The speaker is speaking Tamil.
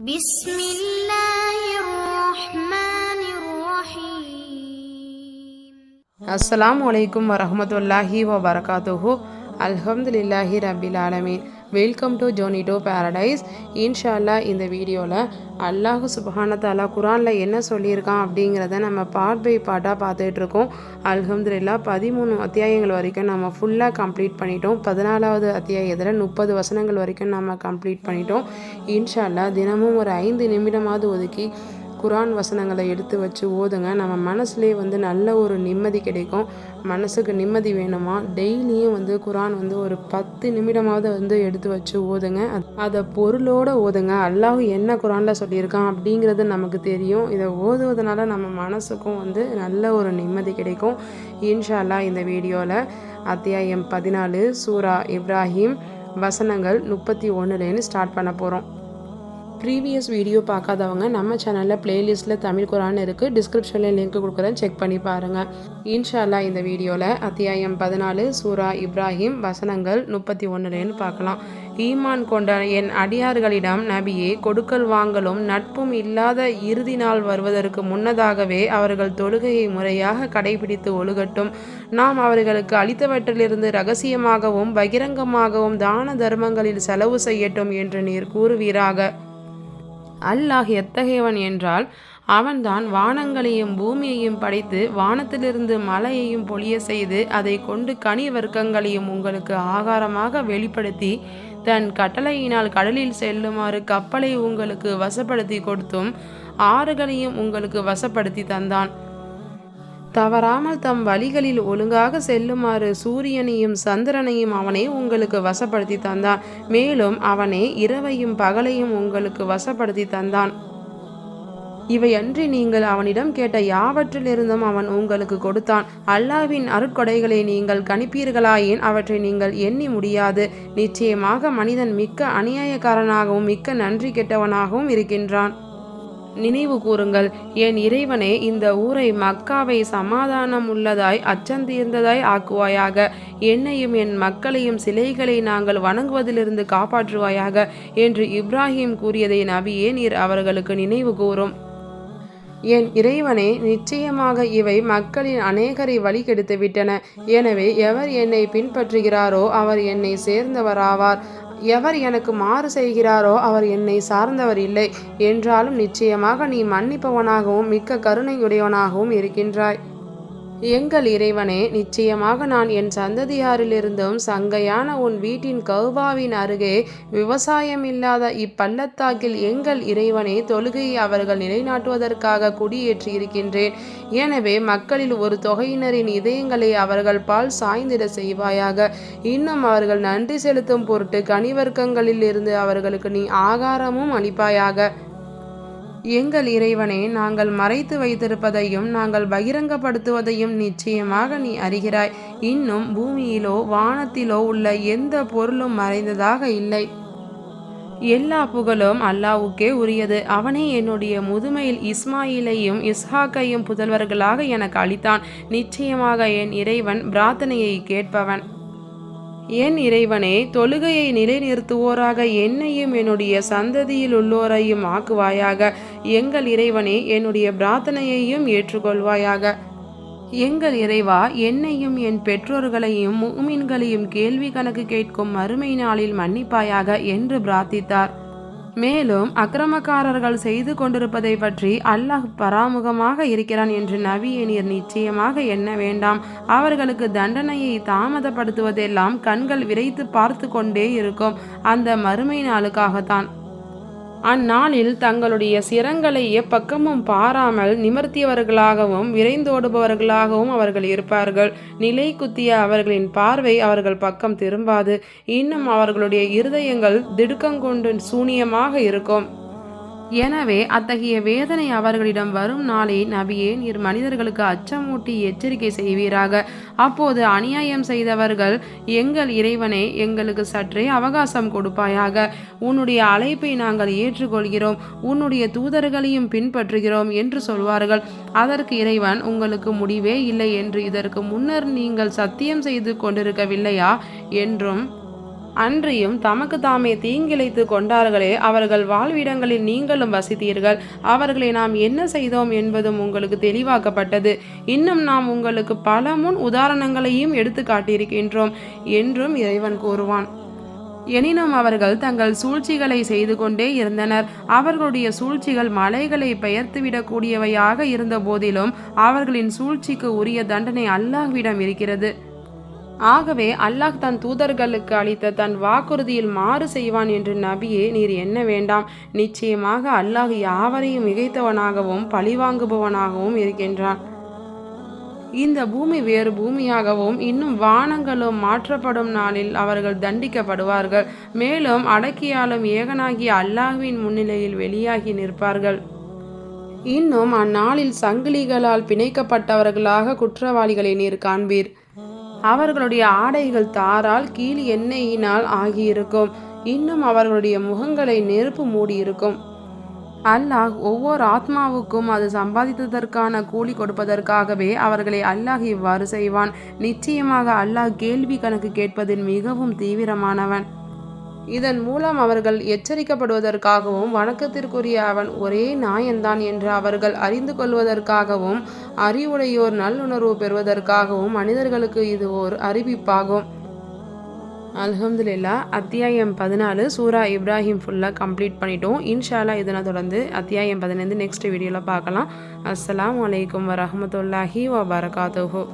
بسم الله الرحمن الرحيم. السلام عليكم ورحمة الله وبركاته. الحمد لله رب العالمين. வெல்கம் டு ஜோனிடோ பேரடைஸ் இன்ஷால்லா இந்த வீடியோவில் அல்லாஹு சுபஹானத்தாலா குரானில் என்ன சொல்லியிருக்கான் அப்படிங்கிறத நம்ம பார்ட் பை பார்ட்டாக பார்த்துட்ருக்கோம் பதிமூணு அத்தியாயங்கள் வரைக்கும் நம்ம ஃபுல்லாக கம்ப்ளீட் பண்ணிட்டோம். பதினாலாவது அத்தியாயத்தில் முப்பது வசனங்கள் வரைக்கும் நம்ம கம்ப்ளீட் பண்ணிட்டோம். இன்ஷால்லா தினமும் ஒரு ஐந்து நிமிடமாவது ஒதுக்கி குரான் வசனங்களை எடுத்து வச்சு ஓதுங்க. நம்ம மனசுலேயே வந்து நல்ல ஒரு நிம்மதி கிடைக்கும். மனசுக்கு நிம்மதி வேணுமா? டெய்லியும் வந்து குரான் வந்து ஒரு பத்து நிமிடமாவது வந்து எடுத்து வச்சு ஓதுங்க. அதை பொருளோடு ஓதுங்க. அல்லாஹ் என்ன குரானில் சொல்லியிருக்கான் அப்படிங்கிறது நமக்கு தெரியும். இதை ஓதுவதனால நம்ம மனசுக்கும் வந்து நல்ல ஒரு நிம்மதி கிடைக்கும். இன்ஷா அல்லாஹ் இந்த வீடியோவில் அத்தியாயம் பதினாலு சூரா இப்ராஹிம் வசனங்கள் முப்பத்தி ஒன்றுலேருந்து ஸ்டார்ட் பண்ண போகிறோம் ப்ரீவியஸ் வீடியோ பார்க்காதவங்க நம்ம சேனலில் பிளேலிஸ்ட்டில் தமிழ் குரான் இருக்குது டிஸ்கிரிப்ஷனில் லிங்க் கொடுக்குறேன். செக் பண்ணி பாருங்கள் இன்ஷால்லா இந்த வீடியோவில் அத்தியாயம் பதினாலு சூரா இப்ராஹிம் வசனங்கள் முப்பத்தி ஒன்றுலேன்னு பார்க்கலாம். ஈமான் கொண்ட என் அடியார்களிடம் நபியே கொடுக்கல் வாங்கலும் நட்பும் இல்லாத இறுதி நாள் வருவதற்கு முன்னதாகவே அவர்கள் தொழுகையை முறையாக கடைபிடித்து ஒழுகட்டும். நாம் அவர்களுக்கு அளித்தவற்றிலிருந்து ரகசியமாகவும் பகிரங்கமாகவும் தான தர்மங்களில் செலவு செய்யட்டும் என்று நீர் கூறுவீராக. அல்லாஹ் எத்தகையவன் என்றால் அவன்தான் வானங்களையும் பூமியையும் படைத்து வானத்திலிருந்து மலையையும் பொழிய செய்து அதை கொண்டு கனி வர்க்கங்களையும் உங்களுக்கு ஆகாரமாக வெளிப்படுத்தி தன் கட்டளையினால் கடலில் செல்லுமாறு கப்பலை உங்களுக்கு வசப்படுத்தி கொடுத்தும் ஆறுகளையும் உங்களுக்கு வசப்படுத்தி தந்தான். தவறாமல் தம் வழிகளில் ஒழுங்காக செல்லுமாறு சூரியனையும் சந்திரனையும் அவனே உங்களுக்கு வசப்படுத்தி தந்தான். மேலும் அவனே இரவையும் பகலையும் உங்களுக்கு வசப்படுத்தி தந்தான். இவையன்றி நீங்கள் அவனிடம் கேட்ட யாவற்றிலிருந்தும் அவன் உங்களுக்கு கொடுத்தான். அல்லாவின் அருட்கொடைகளை நீங்கள் கணிப்பீர்களாயின் அவற்றை நீங்கள் எண்ணி முடியாது. நிச்சயமாக மனிதன் மிக்க அநியாயக்காரனாகவும் மிக்க நன்றி கெட்டவனாகவும் இருக்கின்றான். நினைவு கூறுங்கள். என் இறைவனே இந்த ஊரை மக்காவை சமாதானம் உள்ளதாய் அச்சந்தீர்ந்ததாய் ஆக்குவாயாக. என்னையும் என் மக்களையும் சிலைகளை நாங்கள் வணங்குவதிலிருந்து காப்பாற்றுவாயாக என்று இப்ராஹிம் கூறியதை நபியே நீர் அவர்களுக்கு நினைவு கூறும். என் இறைவனே நிச்சயமாக இவை மக்களின் அநேகரை வழி கெடுத்து விட்டன எனவே எவர் என்னை பின்பற்றுகிறாரோ அவர் என்னை சேர்ந்தவராவார். எவர் எனக்கு மாறு செய்கிறாரோ அவர் என்னை சார்ந்தவர் இல்லை என்றாலும் நிச்சயமாக நீ மன்னிப்பவனாகவும் மிக்க கருணையுடையவனாகவும் இருக்கின்றாய். எங்கள் இறைவனே நிச்சயமாக நான் என் சந்ததியாரிலிருந்தும் சங்கையான உன் வீட்டின் கௌபாவின் அருகே விவசாயம் இல்லாத இப்பள்ளத்தாக்கில் எங்கள் இறைவனே தொழுகையை அவர்கள் நிலைநாட்டுவதற்காக குடியேற்றி இருக்கின்றேன் எனவே மக்களில் ஒரு தொகையினரின் இதயங்களை அவர்கள் பால் சாய்ந்திட செய்வாயாக. இன்னும் அவர்கள் நன்றி செலுத்தும் பொருட்டு கனிவர்க்கங்களில் இருந்து அவர்களுக்கு நீ ஆகாரமும் அளிப்பாயாக. எங்கள் இறைவனே நாங்கள் மறைத்து வைத்திருப்பதையும் நாங்கள் பகிரங்கப்படுத்துவதையும் நிச்சயமாக நீ அறிகிறாய். இன்னும் பூமியிலோ வானத்திலோ உள்ள எந்த பொருளும் மறைந்ததாக இல்லை. எல்லா புகழும் அல்லாவுக்கே உரியது. அவனே என்னுடைய முதுமையில் இஸ்மாயிலையும் இஸ்ஹாக்கையும் புதல்வர்களாக எனக்கு அளித்தான். நிச்சயமாக என் இறைவன் பிரார்த்தனையை கேட்பவன். என் இறைவனே தொழுகையை நிலைநிறுத்துவோராக. என்னையும் என்னுடைய சந்ததியில் உள்ளோரையும் ஆக்குவாயாக. எங்கள் இறைவனே என்னுடைய பிரார்த்தனையையும் ஏற்றுக்கொள்வாயாக. எங்கள் இறைவா என்னையும் என் பெற்றோர்களையும் மீன்களையும் கேள்வி கணக்கு கேட்கும் மறுமை நாளில் மன்னிப்பாயாக என்று பிரார்த்தித்தார். மேலும் அக்கிரமக்காரர்கள் செய்து கொண்டிருப்பதை பற்றி அல்லாஹ் பராமுகமாக இருக்கிறான் என்று நபியை நீர் நிச்சயமாக எண்ண வேண்டாம். அவர்களுக்கு தண்டனையை தாமதப்படுத்துவதெல்லாம் கண்கள் விரைத்து பார்த்து கொண்டே இருக்கும். அந்த மறுமை நாளுக்காகத்தான். அந்நாளில் தங்களுடைய சிரங்களை எப்பக்கமும் பாராமல் நிமர்த்தியவர்களாகவும் விரைந்தோடுபவர்களாகவும் அவர்கள் இருப்பார்கள். நிலை குத்திய அவர்களின் பார்வை அவர்கள் பக்கம் திரும்பாது. இன்னும் அவர்களுடைய இருதயங்கள் திடுக்கங்கொண்டு சூனியமாக இருக்கும். எனவே அத்தகைய வேதனை அவர்களிடம் வரும் நாளே நபியே நீர் மனிதர்களுக்கு அச்சமூட்டி எச்சரிக்கை செய்வீராக. அப்போது அநியாயம் செய்தவர்கள் எங்கள் இறைவனே எங்களுக்கு சற்றே அவகாசம் கொடுப்பாயாக. உன்னுடைய அழைப்பை நாங்கள் ஏற்றுக்கொள்கிறோம் உன்னுடைய தூதர்களையும் பின்பற்றுகிறோம் என்று சொல்வார்கள். அதற்கு இறைவன் உங்களுக்கு முடிவே இல்லை என்று இதற்கு முன்னர் நீங்கள் சத்தியம் செய்து கொண்டிருக்கவில்லையா? என்றும் அன்றியும் தமக்கு தாமே தீங்கிழைத்து கொண்டார்களே அவர்கள் வாழ்விடங்களில் நீங்களும் வசித்தீர்கள். அவர்களை நாம் என்ன செய்தோம் என்பதும் உங்களுக்கு தெளிவாக்கப்பட்டது. இன்னும் நாம் உங்களுக்கு பல முன் உதாரணங்களையும் எடுத்து காட்டியிருக்கின்றோம் என்றும் இறைவன் கூறுவான். எனினும் அவர்கள் தங்கள் சூழ்ச்சிகளை செய்து கொண்டே இருந்தனர். அவர்களுடைய சூழ்ச்சிகள் மலைகளை பெயர்த்துவிடக்கூடியவையாக இருந்த போதிலும் அவர்களின் சூழ்ச்சிக்கு உரிய தண்டனை அல்லாஹ்விடம் இருக்கிறது. ஆகவே அல்லாஹ் தன் தூதர்களுக்கு அளித்த தன் வாக்குறுதியில் மாறு செய்வான் என்று நபியே நீர் என்ன வேண்டாம். நிச்சயமாக அல்லாஹ் யாவரையும் மிகைத்தவனாகவும் பழிவாங்குபவனாகவும் இருக்கின்றான். இந்த பூமி வேறு பூமியாகவும் இன்னும் வானங்களும் மாற்றப்படும் நாளில் அவர்கள் தண்டிக்கப்படுவார்கள். மேலும் அடக்கியாலும் ஏகனாகிய அல்லாஹ்வின் முன்னிலையில் வெளியாகி நிற்பார்கள். இன்னும் அந்நாளில் சங்கிலிகளால் பிணைக்கப்பட்டவர்களாக குற்றவாளிகளை நீர் காண்பீர். அவர்களுடைய ஆடைகள் தாரால் கீழ் எண்ணெயினால் ஆகியிருக்கும். இன்னும் அவர்களுடைய முகங்களை நெருப்பு மூடியிருக்கும். அல்லாஹ் ஒவ்வொரு ஆத்மாவுக்கும் அது சம்பாதித்ததற்கான கூலி கொடுப்பதற்காகவே அவர்களை அல்லாஹ் இவ்வாறு செய்வான். நிச்சயமாக அல்லாஹ் கேள்வி கணக்கு கேட்பதில் மிகவும் தீவிரமானவன். இதன் மூலம் அவர்கள் எச்சரிக்கப்படுவதற்காகவும் வணக்கத்திற்குரிய அவன் ஒரே நாயன்தான் என்று அவர்கள் அறிந்து கொள்வதற்காகவும் அறிவுடையோர் நல்லுணர்வு பெறுவதற்காகவும் மனிதர்களுக்கு இது ஓர் அறிவிப்பாகும். அலமதுல்லா அத்தியாயம் பதினாலு சூரா இப்ராஹிம் ஃபுல்லாக கம்ப்ளீட் பண்ணிட்டோம். இன்ஷாலா இதனை தொடர்ந்து அத்தியாயம் பதினைந்து நெக்ஸ்ட் வீடியோவில் பார்க்கலாம். அஸ்லாம் வலைக்கம் வரமத்துல்லாஹி வபரகாத்துஹு.